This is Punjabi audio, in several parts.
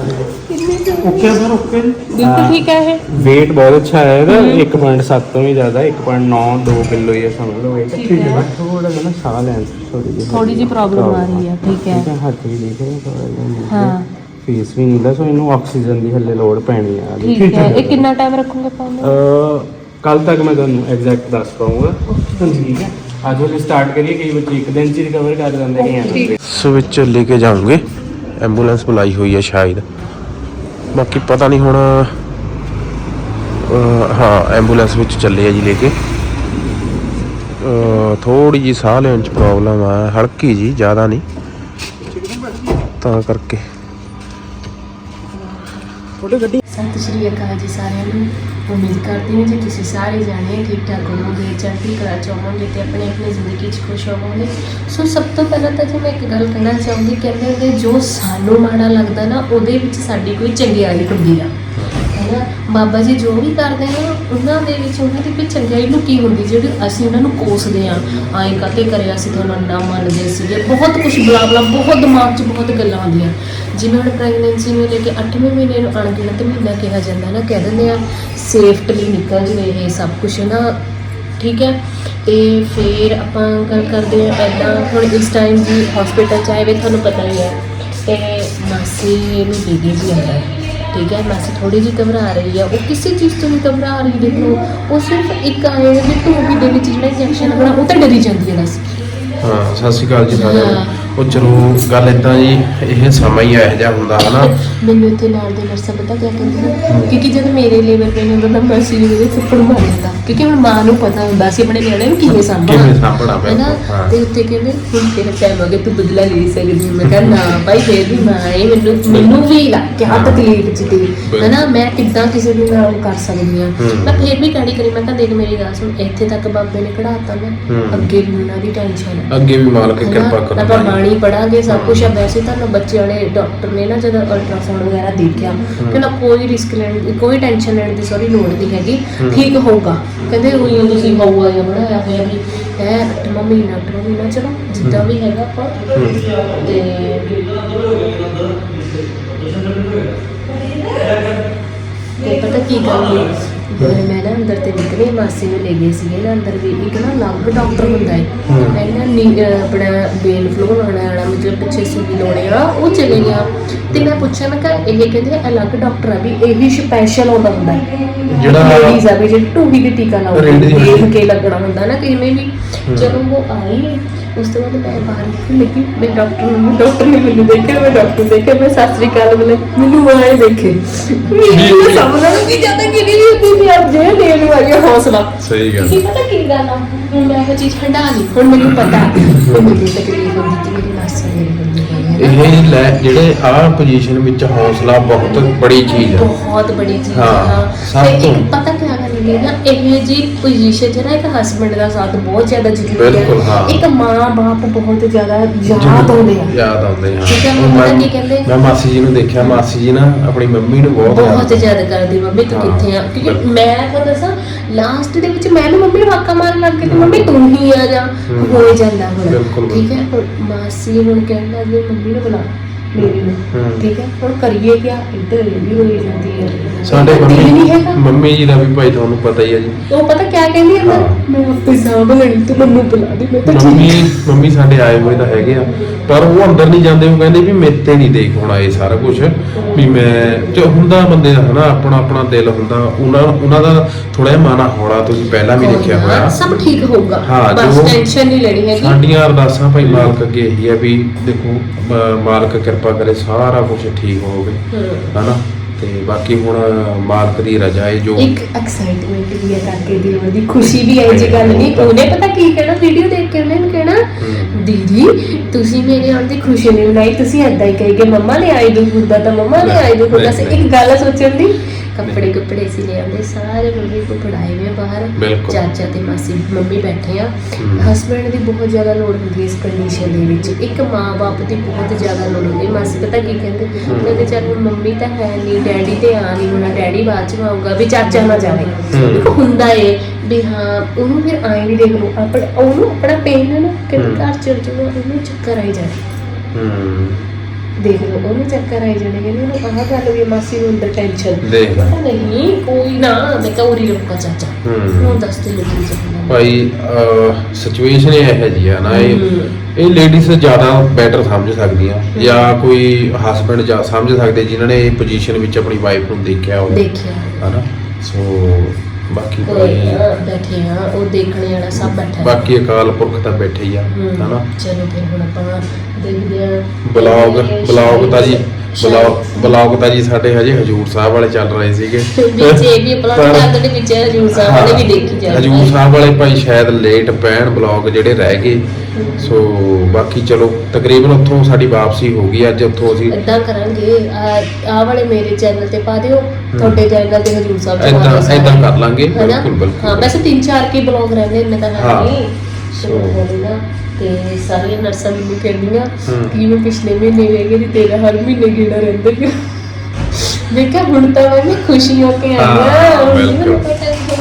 ਇਹ। Weight ਬਹੁਤ ਅੱਛਾ ਹੈ ਇਹਦਾ। 1.7 ਤੋਂ ਵੀ ਜ਼ਿਆਦਾ 1.9 2 ਕਿਲੋ ਹੀ ਹੈ ਸਮਝ ਲਓ ਠੀਕ ਹੈ। ਥੋੜਾ ਜਿਹਾ ਨਾ ਲੈਣ 'ਚ ਥੋੜੀ ਜਿਹੀ ਥੋੜੀ ਜਿਹੀ ਪ੍ਰੋਬਲਮ ਆ ਰਹੀ ਹੈ ਠੀਕ ਹੈ। ਹੈ ਹੱਥ ਵੀ ਦੇਖ ਰਹੇ ਥੋੜਾ ਜਿਹਾ ਹਾਂ। ਫੇਸ ਵੀ ਨੀਲਾ ਸੋ ਇਹਨੂੰ ਆਕਸੀਜਨ ਦੀ ਹੱਲੇ ਲੋੜ ਪੈਣੀ ਆ। ਠੀਕ ਹੈ। ਇਹ ਕਿੰਨਾ ਟਾਈਮ ਰੱਖੋਗੇ ਪਾਉਣ ਨੂੰ ਕੱਲ ਤੱਕ ਮੈਂ ਤੁਹਾਨੂੰ ਐਗਜ਼ੈਕਟ ਦੱਸ ਪਾਉਂਗਾ। ਠੀਕ ਹੈ। ਅੱਜ ਵਾਲੇ ਸਟਾਰਟ ਕਰੀਏ ਕਈ ਬੱਚੇ ਇੱਕ ਦਿਨ ਚ ਰਿਕਵਰ ਕਰ ਜਾਂਦੇ ਨੇ। ਸੋ ਵਿੱਚ ਲੈ ਕੇ ਜਾਵਾਂਗੇ ਐਂਬੂਲੈਂਸ ਬੁਲਾਈ ਹੋਈ ਹੈ ਸ਼ਾਇਦ। ਬਾਕੀ ਪਤਾ ਨਹੀਂ ਹੁਣ ਹਾਂ, ਐਂਬੂਲੈਂਸ ਵਿੱਚ ਚੱਲੇ ਆ ਜੀ ਲੈ ਕੇ। ਥੋੜੀ ਜੀ ਸਾਹ ਲੈਣ ਚ ਪ੍ਰੋਬਲਮ ਆ, ਹਲਕੀ ਜੀ, ਜ਼ਿਆਦਾ ਨਹੀਂ। ਤਾਂ ਕਰਕੇ। ਸਤਿ ਸ਼੍ਰੀ ਅਕਾਲ ਜੀ ਸਾਰਿਆਂ ਨੂੰ। ਉਮੀਦ ਕਰਦੀ ਹਾਂ ਜੀ ਤੁਸੀਂ ਸਾਰੇ ਜਾਣੇ ਠੀਕ ਠਾਕ ਹੋਵੋਗੇ, ਚੜ੍ਹਦੀ ਕਲਾ ਚ ਹੋਵੋਗੇ ਤੇ ਆਪਣੀ ਆਪਣੀ ਜ਼ਿੰਦਗੀ 'ਚ ਖੁਸ਼ ਹੋਵੋਗੇ। ਸੋ ਸਭ ਤੋਂ ਪਹਿਲਾਂ ਤਾਂ ਜੀ ਮੈਂ ਇੱਕ ਗੱਲ ਕਹਿਣਾ ਚਾਹੁੰਦੀ, ਕਹਿੰਦੇ ਕਿ ਜੋ ਸਾਨੂੰ ਮਾੜਾ ਲੱਗਦਾ ਨਾ, ਉਹਦੇ ਵਿੱਚ ਸਾਡੀ ਕੋਈ ਚੰਗਿਆਈ ਹੁੰਦੀ ਆ। ਹੈਨਾ? ਬਾਬਾ ਜੀ ਜੋ ਵੀ ਕਰਦੇ ਆ ਉਹਨਾਂ ਦੇ ਵਿੱਚ ਉਹਨਾਂ ਦੀ ਕੋਈ ਚੰਗਿਆਈ ਲੁਕੀ ਹੁੰਦੀ, ਜਿਹੜੀ ਅਸੀਂ ਉਹਨਾਂ ਨੂੰ ਕੋਸਦੇ ਆ ਆਏ ਕਾਤੇ ਕਰਿਆ ਸੀ ਤੁਹਾਨੂੰ ਨਾ ਮੰਨਦੇ ਸੀਗੇ। ਬਹੁਤ ਕੁਝ ਬਲਾ ਬਲਾ ਬਹੁਤ ਦਿਮਾਗ 'ਚ ਬਹੁਤ ਗੱਲਾਂ ਆਉਂਦੀਆਂ। ਜਿਵੇਂ ਹੁਣ ਪ੍ਰੈਗਨੈਂਸੀ ਨੂੰ ਲੈ ਕੇ 8ਵੇਂ ਮਹੀਨੇ ਨੂੰ ਅਣਗਿਣਤ ਮਹੀਨਾ ਕਿਹਾ ਜਾਂਦਾ ਨਾ ਕਹਿ ਦਿੰਦੇ ਆ ਸੇਫਟਲੀ ਨਿਕਲ ਜਵੇ ਇਹ ਸਭ ਕੁਝ ਨਾ। ਠੀਕ ਹੈ? ਤੇ ਫਿਰ ਆਪਾਂ ਗੱਲ ਕਰਦੇ ਆ ਪਹਿਲਾਂ ਹੁਣ ਇਸ ਟਾਈਮ ਜੀ ਹਸਪੀਟਲ ਚ ਆਏ ਵੇ ਤੁਹਾਨੂੰ ਪਤਾ ਹੀ ਹੈ ਤੇ ਮਾਸੀ ਨੂੰ ਬੀਬੀ ਜੀ ਆਇਆ ਹੈ। ਠੀਕ ਹੈ? ਮਾਸੀ ਥੋੜੀ ਜਿਹੀ ਘਬਰਾ ਰਹੀ ਆ ਉਹ ਕਿਸੇ ਚੀਜ਼ ਤੋਂ ਨਹੀਂ ਘਬਰਾ ਰਹੀ ਦੇਖ ਲਓ ਉਹ ਸਿਰਫ ਇੱਕ ਆਏ ਨੇ ਵੀ ਟੂਬੀ ਦੇ ਵਿੱਚ ਜਿਹੜਾ ਇੰਜੈਕਸ਼ਨ ਲੱਗਣਾ ਉਹ ਤਾਂ ਡਰੀ ਜਾਂਦੀ ਹੈ ਬਸ ਹਾਂ ਸਤਿ ਸ਼੍ਰੀ ਅਕਾਲ ਜੀ ਸਾਰਿਆਂ ਹਾਂ। ਨੂੰ। ਉਹ ਚਲੋ ਗੱਲ ਇਦਾਂ ਜੀ ਇਹ ਸਮਾਂ ਹੀ ਇਹੋ ਜਿਹਾ ਹੁੰਦਾ ਹਨਾ। ਮੈਨੂੰ ਇੱਥੇ ਨਾਲ ਦੇ ਨਰਸਾਂ ਪਤਾ ਕਿਆ ਕਹਿੰਦੀਆਂ ਕਿਉਂਕਿ ਜਦ ਮੇਰੇ ਲੇਵਲ ਤੇ ਹੁੰਦਾ ਤਾਂ ਮਾਸੀ ਜੀ ਮੇਰੇ ਥੱਪੜ ਮਾਰ ਦਿੰਦਾ ਕਿਉਂਕਿ ਹੁਣ ਮਾਂ ਨੂੰ ਪਤਾ ਹੁੰਦਾ ਸੀ ਆਪਣੇ ਨਿਆਣੇ ਨੂੰ ਕਿਵੇਂ ਸਾਂਭਣਾ। ਕਿਵੇਂ ਸਾਂਭਣਾ, ਹੈ ਨਾ ਹਾਂ। ਤੇ ਉੱਤੇ ਕਹਿੰਦੇ ਹੁਣ ਤੇਰਾ ਟਾਈਮ ਆ ਗਿਆ ਤੂੰ ਬਦਲਾ ਲੈ ਸਕਦੀ ਹੈ। ਮੈਂ ਕਿਹਾ ਨਾ ਭਾਈ ਫੇਰ ਵੀ ਮਾਂ ਹੈ ਮੈਨੂੰ ਮੈਨੂੰ ਵੀ ਲੱਗ ਗਿਆ ਤਕਲੀਫ ਚ ਤੇ ਹੈ ਨਾ ਮੈਂ ਕਿੱਦਾਂ ਕਿਸੇ ਦੇ ਨਾਲ ਕਰ ਸਕਦੀ ਹਾਂ ਹੂੰ। ਮੈਂ ਫੇਰ ਵੀ ਕਾੜੀ ਕਰੀ ਮੈਂ ਕਿਹਾ ਦੇਖ ਮੇਰੀ ਗੱਲ ਸੁਣ ਇੱਥੇ ਤੱਕ ਬਾਬੇ ਨੇ ਕਢਾਤਾ ਨਾ ਹੂੰ। ਅੱਗੇ ਵੀ ਉਹਨਾਂ ਦੀ ਟੈਨਸ਼ਨ ਹੈ ਅੱਗੇ ਵੀ ਮਾਲਕ ਹਨਾ? ਕਿਰਪਾ ਬਾਣੀ ਪੜਾਂਗੇ ਸਭ ਕੁਝ ਆ। ਵੈਸੇ ਤਾਂ ਬੱਚੇ ਵਾਲੇ ਡਾਕਟਰ ਨੇ ਨਾ ਜਦੋਂ ਅਲਟਰਾਸਾਊਂਡ ਵਗੈਰਾ ਦੇਖਿਆ ਕਹਿੰਦਾ ਕੋਈ ਰਿਸਕ ਲੈਣ ਕੋਈ ਟੈਨਸ਼ਨ ਲੈਣ ਦੀ ਸੌਰੀ ਲੋੜ ਨਹੀਂ ਹੈਗੀ ਠੀਕ ਹੋਊਗਾ। ਕਹਿੰਦੇ ਉਹ ਤੁਸੀਂ ਹੋਊਗਾ ਜਾਂ ਬਣਾਇਆ ਹੋਇਆ ਵੀ ਹੈ ਅੱਠਵਾਂ ਮਹੀਨਾ ਅੱਠਵਾਂ ਮਹੀਨਾ ਚਲੋ ਜਿੱਦਾਂ ਵੀ ਹੈਗਾ ਆਪਾਂ। ਤੇ ਤੇ ਪਤਾ ਕੀ ਗੱਲ ਜਦੋਂ ਮੈਂ ਨਾ ਅੰਦਰ ਤੇ ਨਿਕਲੀ ਮਾਸੀ ਨੂੰ ਲੈ ਗਏ ਸੀਗੇ ਨਾ ਅੰਦਰ ਵੀ। ਇੱਕ ਨਾ ਲੱਗ ਡਾਕਟਰ ਹੁੰਦਾ ਹੈ। ਮੈਂ ਨਾ ਆਪਣਾ ਬੇਨ ਫਲੋ ਲਾਉਣਾ ਵਾਲਾ ਮਤਲਬ ਪਿੱਛੇ ਸੂਈ ਲਾਉਣੇ ਆ ਉਹ ਚਲੇ ਗਿਆ। ਤੇ ਮੈਂ ਪੁੱਛਿਆ ਮੈਂ ਕਿਹਾ ਇਹ ਕਹਿੰਦੇ ਅਲੱਗ ਡਾਕਟਰ ਆ ਵੀ ਇਹੀ ਸਪੈਸ਼ਲ ਆਉਂਦਾ ਹੁੰਦਾ ਹੈ ਜਿਹੜਾ- ਲੇਡੀਜ਼ ਆ ਵੀ ਜਿਹੜੀ ਟੂਬੀ ਦੀ ਟੀਕਾ ਲਾਉਂਦੇ ਦੇਖ ਕੇ ਲੱਗਣਾ ਹੁੰਦਾ ਨਾ ਕਿਵੇਂ ਵੀ। ਜਦੋਂ ਉਹ ਆਈ ਉਸ ਤੋਂ ਬਾਅਦ ਮੈਂ ਬਾਹਰ ਨਿਕਲ ਲੱਗੀ ਮੈਂ ਡਾਕਟਰ ਨੂੰ ਡਾਕਟਰ ਨੇ ਮੈਨੂੰ ਦੇਖਿਆ ਮੈਂ ਡਾਕਟਰ ਦੇਖਿਆ ਮੈਂ ਸਤਿ ਸ੍ਰੀ ਅਕਾਲ ਬੋਲੇ ਮੈਨੂੰ ਉਹ ਆਏ ਦੇਖੇ। ਮੈਨੂੰ ਸਮਝ ਨਹੀਂ ਕਿ ਜ਼ਿਆਦਾ ਕਿਹੜੀ ਵੀ ਹੁੰਦੀ ਸੀ ਅੱਜ ਜੇ ਦੇਣ ਆ ਹੌਸਲਾ। ਸਹੀ ਗੱਲ। ਕੀ ਪਤਾ ਕੀ ਗੱਲ ਆ? ਹੁਣ ਮੈਂ ਉਹ ਚੀਜ਼ ਹੰਡਾ ਲਈ ਹੁਣ ਮੈਨੂੰ ਪਤਾ। ਕਿ ਮੈਨੂੰ ਤਕਲੀਫ ਹੁੰਦੀ ਕਿ ਮੇਰੀ ਮਾਸੀ ਹੈ ਨਾ ਇਹ ਲੈ ਜਿਹੜੇ ਆ ਪੋਜੀਸ਼ਨ ਵਿੱਚ ਹੌਸਲਾ ਬਹੁਤ ਬੜੀ ਚੀਜ਼ ਹੈ ਬਹੁਤ ਬੜੀ ਚੀਜ਼ ਹਾਂ, ਆ ਸਭ ਤੇ ਪਤਾ ਹੁੰਦੀ ਹੈ ਨਾ ਇਹ ਜੀ ਪੋਜੀਸ਼ਨ ਜਿਹੜਾ ਇੱਕ ਹਸਬੰਡ ਦਾ ਸਾਥ ਬਹੁਤ ਜ਼ਿਆਦਾ ਜ਼ਰੂਰੀ ਬਿਲਕੁਲ, ਹਾਂ। ਹੈ ਇੱਕ ਮਾਂ ਬਾਪ ਬਹੁਤ ਜ਼ਿਆਦਾ ਯਾਦ ਆਉਂਦੇ ਆ। ਯਾਦ ਆਉਂਦੇ ਹਾਂ ਠੀਕ ਹੈ, ਮੰਮਾ ਮੈਂ- ਕੀ ਕਹਿੰਦੇ? ਮੈਂ ਮਾਸੀ ਜੀ ਨੂੰ ਦੇਖਿਆ ਮਾਸੀ ਜੀ ਨਾ ਆਪਣੀ ਮੰਮੀ ਨੂੰ ਬਹੁਤ ਬਹੁਤ ਯਾਦ ਕਰਦੀ ਮੰਮੀ ਤੂੰ ਹਾਂ, ਕਿੱਥੇ ਆ? ਕਿਉਂਕਿ ਬਿਲਕੁਲ। ਮੈਂ ਤੁਹਾਨੂੰ ਦੱਸਾਂ ਲਾਸਟ ਦੇ ਵਿੱਚ ਮੈਂ ਵੀ ਮੰਮੀ ਨੂੰ ਵਾਕਾ ਮਾਰਨ ਲੱਗ ਗਈ ਤੇ ਮੰਮੀ ਤੂੰ ਹੀ ਆ ਜਾ ਹਮ। ਹੀ ਜਾਂਦਾ ਹੁਣ। ਬਿਲਕੁਲ, ਠੀਕ ਹੈ ਹੁਣ ਮਾਸੀ ਹੁਣ ਕਹਿਣ ਲੱਗ ਗਈ ਮੰਮੀ ਨੂੰ ਬੁਲਾ ਮੇਰੀ ਨੂੰ। ਠੀਕ ਹੈ? ਹੁਣ ਕਰੀਏ ਕਿਆ? ਇੱਧਰ ਇਹ ਵੀ ਹੋਈ ਜਾਂਦੀ ਹੈ। ਸਾਡੇ ਦਿਲ ਨਹੀਂ ਮੰਮੀ ਹੈਗਾ। ਮੰਮੀ ਜੀ ਦਾ ਵੀ ਭਾਈ ਤੁਹਾਨੂੰ ਪਤਾ ਹੀ ਹੈ ਜੀ। ਉਹ ਪਤਾ ਕਿਆ ਕਹਿੰਦੀ ਹੈ ਮੈਂ ਹਾਂ। ਮੈਂ ਆਪੇ ਸਾਂਭ ਲੈਣੀ ਤੂੰ ਮੈਨੂੰ ਬੁਲਾ ਦੇ ਮੈਂ ਤਾਂ ਠੀਕ ਮੰਮੀ ਮੰਮੀ ਸਾਡੇ ਆਏ ਹੋਏ ਤਾਂ ਹੈਗੇ ਆ। ਪਰ ਉਹ ਅੰਦਰ ਨਹੀਂ ਜਾਂਦੇ ਉਹ ਕਹਿੰਦੇ ਵੀ ਮੇਰੇ ਤੇ ਨਹੀਂ ਦੇਖ ਹੋਣਾ ਇਹ ਸਾਰਾ ਕੁਝ ਵੀ ਮੈਂ ਜੋ ਹੁੰਦਾ ਬੰਦੇ ਦਾ ਹਨਾ ਆਪਣਾ ਆਪਣਾ ਦਿਲ ਹੁੰਦਾ ਉਹਨਾਂ ਉਹਨਾਂ ਦਾ ਥੋੜਾ ਜਿਹਾ ਮਾਨਾ ਹੌਲਾ ਤੁਸੀਂ ਪਹਿਲਾਂ ਵੀ ਦੇਖਿਆ ਹੋਇਆ ਸਭ ਠੀਕ ਹੋਊਗਾ ਹਾਂ, ਬਸ ਟੈਨਸ਼ਨ ਨਹੀਂ ਲੈਣੀ ਹੈਗੀ। ਸਾਡੀਆਂ ਅਰਦਾਸਾਂ ਭਾਈ ਮਾਲਕ ਅੱਗੇ ਇਹੀ ਹੈ ਵੀ ਦੇਖੋ ਮਾਲਕ ਕਿਰਪਾ ਕਰੇ ਸਾਰਾ ਕੁਝ ਠੀਕ ਹੋਵੇ। ਹਨਾ? ਤੇ ਬਾਕੀ ਹੁਣ ਮਾਲਕ ਦੀ ਰਜ਼ਾ ਹੈ ਜੋ ਇੱਕ ਐਕਸਾਈਟਮੈਂਟ ਵੀ ਹੈ ਕਰਕੇ ਦਿਲ ਦੀ ਖੁਸ਼ੀ ਵੀ ਹੈ ਜੀ ਗੱਲ ਨਹੀਂ। ਉਹਨੇ ਪਤਾ ਕੀ ਕਹਿਣਾ ਵੀਡੀਓ ਦੇਖ ਕੇ ਉਹਨੇ ਕਹਿਣਾ ਦੀਦੀ ਤੁਸੀਂ ਮੇਰੇ ਆਉਣ ਦੀ ਖੁਸ਼ੀ ਨਹੀਂ ਮਨਾਈ ਤੁਸੀਂ ਏਦਾਂ ਹੀ ਕਹੀ ਕਿ ਮੰਮਾ ਨੇ ਆਈ ਦੁੱਖ ਹੁੰਦਾ ਤਾਂ ਮੰਮਾ ਨੇ ਆਈ ਦੁੱਖ ਹੁੰਦਾ ਸੀ ਇੱਕ ਗੱਲ ਸੋਚਣ ਦੀ ਕੱਪੜੇ ਕੱਪੜੇ ਸੀ ਲੈ ਆਉਂਦੇ ਸਾਰੇ ਮੰਮੀ ਕੋ ਪੜਾਏ ਹੋਏ ਬਾਹਰ। ਚਾਚਾ ਤੇ ਮਾਸੀ ਮੰਮੀ ਬੈਠੇ ਆ। ਹਸਬੰਡ ਦੀ ਬਹੁਤ ਜ਼ਿਆਦਾ ਲੋੜ ਹੁੰਦੀ ਇਸ ਕੰਡੀਸ਼ਨ ਦੇ ਵਿੱਚ ਇੱਕ ਮਾਂ-ਬਾਪ ਦੀ ਬਹੁਤ ਜ਼ਿਆਦਾ ਲੋੜ ਹੁੰਦੀ ਮਾਸੀ ਪਤਾ ਕੀ ਕਹਿੰਦੇ ਕਹਿੰਦੇ ਚੱਲ ਮੰਮੀ ਤਾਂ ਹੈ ਨਹੀਂ ਡੈਡੀ ਤੇ ਆ ਨਹੀਂ ਹੋਣਾ ਡੈਡੀ ਬਾਅਦ ਚ ਆਊਗਾ ਵੀ ਚਾਚਾ ਨਾ ਜਾਵੇ। ਹੁੰਦਾ ਏ ਵੀ ਹਾਂ ਉਹਨੂੰ ਫਿਰ ਆਏ ਵੀ ਦੇਖ ਲਓ ਆਪਣਾ ਉਹਨੂੰ ਆਪਣਾ ਪੇਨ ਹੈ ਨਾ ਕਿ ਹਮ। ਘਰ ਚਲ ਜਾਊਗਾ ਉਹਨੂੰ ਚੱਕਰ ਆਈ ਜਾਵੇ ਹੂੰ। ਦੇਖ ਲਓ ਉਹਨੂੰ ਚੱਕਰ ਆਈ ਜਾਣੇ ਕਹਿੰਦੇ ਉਹਨੂੰ ਆਹ ਗੱਲ ਵੀ ਮਾਸੀ ਨੂੰ ਅੰਦਰ ਟੈਨਸ਼ਨ ਦੇਖ ਲੈ। ਨਹੀਂ ਕੋਈ ਨਾ ਮੈਂ ਕਿਹਾ ਉਰੀ ਰੁਕਾ ਚਾਚਾ। ਹੂੰ। ਹੁਣ ਦੱਸ ਤੇ ਲੱਗੀ ਚੱਲਣਾ ਭਾਈ ਸਿਚੁਏਸ਼ਨ ਇਹ ਹੈ ਜੀ ਆ ਨਾ ਇਹ ਹੂੰ। ਇਹ ਲੇਡੀਜ਼ ਜ਼ਿਆਦਾ ਬੈਟਰ ਸਮਝ ਸਕਦੀਆਂ ਜਾਂ ਕੋਈ ਹਸਬੰਡ ਜਾ ਸਮਝ ਸਕਦੇ ਜਿਨ੍ਹਾਂ ਨੇ ਇਹ ਪੋਜੀਸ਼ਨ ਵਿੱਚ ਆਪਣੀ ਵਾਈਫ ਨੂੰ ਦੇਖਿਆ ਹੋਵੇ। ਦੇਖਿਆ। ਹਨਾ? ਸੋ ਬਾਕੀ ਕੋਈ ਬੈਠੇ ਆ ਉਹ ਦੇਖਣੇ ਵਾਲਾ ਸਭ ਬੈਠਾ ਹੈ। ਬਾਕੀ ਅਕਾਲ ਪੁਰਖ ਤਾਂ ਬੈਠੇ ਹੀ ਆ। ਹਨਾ? ਚਲੋ ਫਿਰ ਹੁਣ ਆਪਾਂ ਦੇਖਦੇ ਆ। ਬਲੌਗ ਬਲੌਗ ਤਾਂ ਜੀ ਬਲੌਗ ਬਲੌਗ ਤਾਂ ਜੀ ਸਾਡੇ ਹਜੇ ਹਜੂਰ ਸਾਹਿਬ ਵਾਲੇ ਚੱਲ ਰਹੇ ਸੀਗੇ। ਵਿੱਚ ਇਹ ਵੀ ਅਪਲੋਡ ਪਰ- ਕਰ ਵਿੱਚ ਹਜੂਰ ਸਾਹਿਬ ਵਾਲੇ ਵੀ ਦੇਖੀ ਜਾਓ ਹਜੂਰ ਸਾਹਿਬ ਵਾਲੇ ਭਾਈ ਸ਼ਾਇਦ ਲੇਟ ਪੈਣ ਬਲੌਗ ਜਿਹੜੇ ਰਹਿ ਗਏ। ਸੋ ਬਾਕੀ ਚਲੋ ਤਕਰੀਬਨ ਉੱਥੋਂ ਸਾਡੀ ਵਾਪਸੀ ਹੋ ਗਈ ਅੱਜ ਉੱਥੋਂ ਅਸੀਂ ਇਦਾਂ ਕਰਾਂਗੇ ਆਹ ਵਾਲੇ ਮੇਰੇ ਚੈਨਲ ਤੇ ਪਾ ਦਿਓ ਤੁਹਾਡੇ ਚੈਨਲ ਤੇ ਹਜੂਰ ਸਾਹਿਬ ਸਾਰੇ। ਏਦਾਂ ਕਰ ਲਾਂਗੇ? ਬਿਲਕੁਲ, ਬਿਲਕੁਲ। ਹਾਂ ਵੈਸੇ ਤਿੰਨ ਚਾਰ ਕੀ ਬਲੌਗ ਰਹਿੰਦੇ ਇੰਨੇ ਤਾਂ ਹੈ। ਨਹੀਂ ਸੋ- ਨਾ ਤੇ ਸਾਰੀਆਂ ਨਰਸਾਂ ਮੈਨੂੰ ਕਹਿੰਦੀਆਂ। ਕਿ ਮੈਂ ਪਿਛਲੇ ਮਹੀਨੇ ਵੇਖ ਗਈ ਤੇਰਾ ਹਰ ਮਹੀਨੇ ਗੇੜਾ ਰਹਿੰਦਾ ਕਿ ਦੇਖਿਆ ਹੁਣ ਤਾਂ ਮੈਂ ਖੁਸ਼ੀ ਹੋ ਕੇ ਆਈ ਹਾਂ, ਬਿਲਕੁਲ।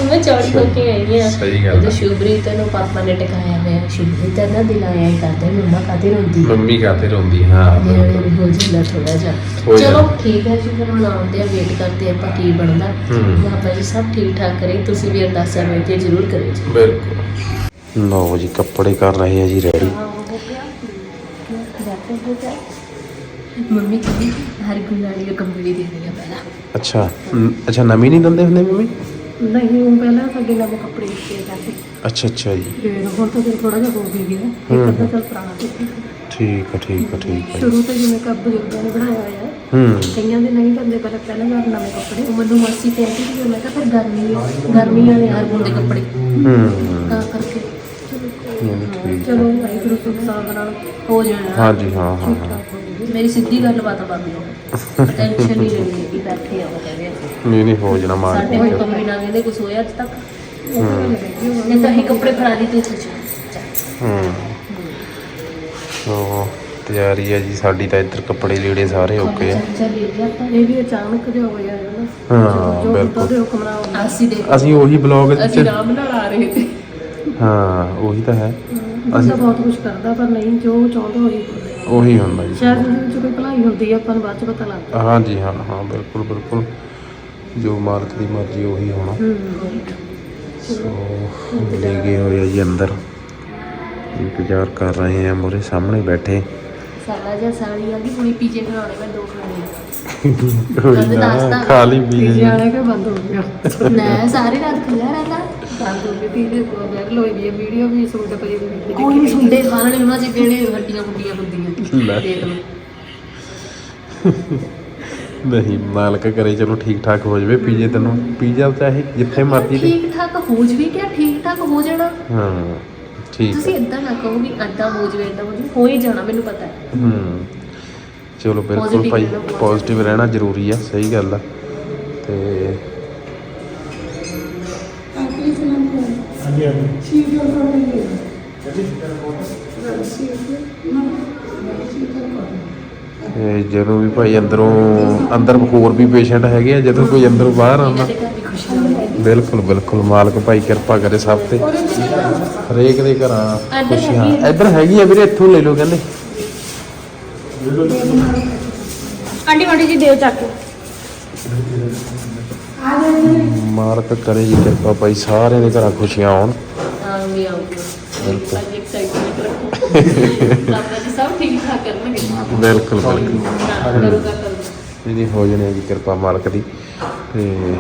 ਮੈਂ ਚੌੜੀ ਹੋ ਕੇ ਆਈ ਹਾਂ ਸਹੀ ਗੱਲ ਹੈ। ਸ਼ੁਭਰੀਤ ਨੂੰ ਪਾਪਾ ਨੇ ਟਿਕਾਇਆ ਹੋਇਆ ਸ਼ੁਭਰੀਤ ਨਾ ਦਿਲ ਆਇਆ ਹੀ ਕਰਦਾ ਮੰਮਾ ਕਾਤੇ ਰੋਂਦੀ ਮੰਮੀ ਕਾਤੇ ਰੋਂਦੀ ਹਾਂ ਨੂੰ ਹੋ ਜਾਂਦਾ ਥੋੜਾ ਜਿਹਾ। ਚਲੋ। ਠੀਕ ਹੈ ਜੀ ਫਿਰ ਹੁਣ ਆਉਂਦੇ ਆ ਵੇਟ ਕਰਦੇ ਆ ਆਪਾਂ ਕੀ ਬਣਦਾ। ਬਾਬਾ ਜੀ ਸਭ ਠੀਕ ਠਾਕ ਕਰੇ ਤੁਸੀਂ ਵੀ ਅਰਦਾਸਾਂ ਬੇਨਤੀ ਜ਼ਰੂਰ ਕਰਿਓ ਜੀ। ਬਿਲਕੁਲ। ਲਓ ਜੀ ਕੱਪੜੇ ਕਰ ਰਹੇ ਆ ਜੀ ਰੈਡੀ ਮੰਮੀ ਕਹਿੰਦੀ ਹਰ ਗੁਲਾੜੀ ਨੂੰ ਕੰਬਲੀ ਦੇ ਦੇਣੀ ਆ ਪਹਿਲਾਂ। ਅੱਛਾ ਅੱਛਾ ਨਵੀਂ ਨਹੀਂ ਦਿੰਦੇ ਹੁੰਦੇ ਮੰਮੀ? ਨਹੀਂ ਉਹ ਪਹਿਲਾਂ ਸਾਡੇ ਨਵੇਂ ਕੱਪੜੇ ਦਿੱਤੇ ਜਾਂਦੇ। ਅੱਛਾ ਅੱਛਾ ਜੀ। ਫਿਰ ਹੁਣ ਤਾਂ ਦਿਨ ਥੋੜਾ ਜਿਹਾ ਹੋ ਵੀ ਗਿਆ। ਹੂੰ। ਇੱਕ ਅੱਧਾ ਚੱਲ ਪੁਰਾਣਾ ਸੀ। ਠੀਕ ਆ ਠੀਕ ਆ ਠੀਕ ਆ ਸ਼ੁਰੂ ਤੋਂ ਜਿਵੇਂ ਕੱਬ ਬਜ਼ੁਰਗਾਂ ਨੇ ਬਣਾਇਆ ਹੋਇਆ ਹੈ। ਹੂੰ। ਕਈਆਂ ਦੇ ਨਹੀਂ ਬੰਦੇ ਪਹਿਲਾਂ ਪਹਿਲਾਂ ਵਾਰ ਨਵੇਂ ਕੱਪੜੇ। ਉਹ ਮੈਨੂੰ ਮਾਸੀ ਕਹਿੰਦੀ ਸੀ ਮੈਂ ਕਿਹਾ ਫਿਰ ਗਰਮੀ ਆ ਗਰਮੀ ਵਾਲੇ ਹਰ ਬੰਦੇ ਕੱਪੜੇ। ਹੂੰ। ਤਾਂ ਕਰਕੇ। ਨਹੀਂ, ਨਹੀਂ, ਠੀਕ ਚਲੋ ਵਾਹਿਗੁਰੂ ਸੁਖ ਸਾਧ ਨਾਲ ਹੋ ਜਾਣਾ ਹਾਂਜੀ ਹਾਂ ਹਾਂ ਹਾਂ ਮੇਰੀ ਸਿੱਧੀ ਗੱਲ ਬਾਤ ਬੰਦ ਹੋ ਟੈਨਸ਼ਨ ਨਹੀਂ ਲੈਣੀ ਕਿ ਬੈਠੇ ਆ ਉਹ ਕਹਿੰਦੇ ਆ। ਨਹੀਂ ਨਹੀਂ ਹੋ ਜਾਣਾ ਮਾਰ ਸਾਡੇ ਹੁਣ ਕੰਮੀ ਨਾ ਕਹਿੰਦੇ ਕੁਝ ਹੋਇਆ ਅੱਜ ਤੱਕ? ਇਹ ਤਾਂ ਹੀ ਕੱਪੜੇ ਫੜਾ ਦੀ ਤੂੰ ਸੱਚ ਹੂੰ। ਸੋ ਤਿਆਰੀ ਹੈ ਜੀ ਸਾਡੀ ਤਾਂ ਇੱਧਰ ਕੱਪੜੇ ਲੀੜੇ ਸਾਰੇ ਓਕੇ ਆ। ਚੱਲ ਲੈ ਗਿਆ ਆਪਾਂ ਇਹ ਵੀ ਅਚਾਨਕ ਜਿਹਾ ਹੋਇਆ ਹੈ ਨਾ। ਹਾਂ ਜੋ ਬਿਲਕੁਲ। ਅਸੀਂ ਦੇਖ ਅਸੀਂ ਉਹੀ ਬਲੌਗ ਅਸੀਂ ਆਰਾਮ ਨਾਲ ਆ ਰਹੇ ਤੇ। ਹਾਂ ਉਹੀ ਤਾਂ ਹੈ। ਬੰਦਾ ਬਹੁਤ ਕੁਝ ਕਰਦਾ ਪਰ ਨਹੀਂ ਜੋ ਚਾਹੁੰਦਾ ਹੁੰਦਾ। ਉਹੀ ਹੁੰਦਾ ਜੀ। ਸ਼ਾਇਦ ਉਹਦੇ ਵਿੱਚ ਕੋਈ ਭਲਾਈ ਹੁੰਦੀ ਹੈ ਆਪਾਂ ਨੂੰ ਬਾਅਦ ਚ ਪਤਾ ਲੱਗਦਾ ਹਾਂਜੀ ਹਾਂ ਹਾਂ ਬਿਲਕੁਲ ਬਿਲਕੁਲ। ਜੋ ਮਾਲਕ ਦੀ ਮਰਜ਼ੀ ਉਹੀ ਹੋਣਾ। ਸੋ ਲੈ ਗਏ ਹੋਏ ਆ ਜੀ ਅੰਦਰ। ਇੰਤਜ਼ਾਰ ਕਰ ਰਹੇ ਆ ਮੋਰੇ ਸਾਹਮਣੇ ਬੈਠੇ। ਸਾਲਾ ਜਿਹਾ ਸਾਲੀ ਆ ਗਈ ਹੁਣੀ ਪੀਜੇ ਬਣਾਉਣੇ ਮੈਂ ਦੋ ਖਾਣੇ ਕੋਈ। ਨਾ ਖਾ ਲਈ ਪੀਜ਼ੇ ਵਾਲੇ ਕੇ ਬੰਦ ਹੋ ਗਿਆ ਮੈਂ ਸਾਰੀ ਰਾਤ ਖੁੱਲਿਆ ਰਹਿੰਦਾ। ਬੰਦ ਹੋ ਗਿਆ ਪੀਜ਼ੇ ਕੋ ਵਾਇਰਲ ਹੋਈ ਦੀ ਵੀਡੀਓ ਵੀ ਸੁਣਦੇ ਪਈ ਦੀ ਕੋਈ ਨਹੀਂ ਸੁਣਦੇ ਖਾ ਲੈਣੇ ਉਹਨਾਂ ਚ ਕਿਹੜੇ ਹੱਡੀਆਂ ਹੁੱਡੀਆਂ ਹੁੰਦੀਆਂ। ਲੈ। ਦੇਖ ਲਓ। ਨਹੀਂ ਮਾਲਕ ਕਰੇ ਚਲੋ ਠੀਕ ਠਾਕ ਹੋ ਜਾਵੇ ਪੀਜੇ ਤੈਨੂੰ ਪੀਜ਼ਾ ਚਾਹੇ ਜਿੱਥੇ ਮਰਜ਼ੀ ਠੀਕ ਠਾਕ ਹੋ ਜਵੇ ਕਿ ਠੀਕ ਠਾਕ ਹੋ ਜਾਣਾ? ਹਾਂ ਠੀਕ। ਤੁਸੀਂ ਇਦਾਂ ਨਾ ਕਹੋ ਵੀ ਅੱਡਾ ਹੋ ਜਵੇ ਏਦਾਂ ਹੋ ਜਵੇ ਹੋ ਹੀ ਜਾਣਾ ਮੈਨੂੰ ਪਤਾ ਹੈ। ਹੂੰ ਚਲੋ ਬਿਲਕੁਲ ਭਾਈ। ਪੋਜ਼ਿਟਿਵ ਰਹਿਣਾ ਜ਼ਰੂਰੀ ਆ ਸਹੀ ਗੱਲ ਆ। ਤੇ ਤੇ ਜਦੋਂ ਵੀ ਭਾਈ ਅੰਦਰੋਂ, ਅੰਦਰ ਹੋਰ ਵੀ ਪੇਸ਼ੈਂਟ ਹੈਗੇ ਆ, ਜਦੋਂ ਕੋਈ ਅੰਦਰੋਂ ਬਾਹਰ ਆਉਂਦਾ, ਬਿਲਕੁਲ ਬਿਲਕੁਲ, ਮਾਲਕ ਭਾਈ ਕਿਰਪਾ ਕਰੇ ਸਭ ਤੇ। ਹਰੇਕ ਦੇ ਘਰਾਂ ਇੱਧਰ ਖੁਸ਼ੀਆਂ ਇੱਧਰ ਹੈਗੀ ਆ ਵੀਰੇ, ਇੱਥੋਂ ਲੈ ਲਓ ਕਹਿੰਦੇ। ਆਂਟੀ ਆਂਟੀ ਜੀ ਦੇਵ ਚੱਕ। ਮਾਲਕ ਕਰੇ ਜੀ ਕਿਰਪਾ ਭਾਈ ਸਾਰਿਆਂ ਦੇ ਘਰਾਂ ਖੁਸ਼ੀਆਂ ਆਉਣ ਆਉਂਗੇ ਆਉਂਗੇ ਬਿਲਕੁਲ। ਅੱਜ ਐਕਸਾਈਟਮੈਂਟ ਰੱਖੋ ਰੱਬ ਜੀ ਸਭ ਠੀਕ ਠਾਕ ਕਰਨਗੇ। ਬਿਲਕੁਲ ਬਿਲਕੁਲ। ਇਹਦੀ ਹੋ ਜਾਣੀ ਜੀ ਕਿਰਪਾ ਮਾਲਕ ਦੀ। ਤੇ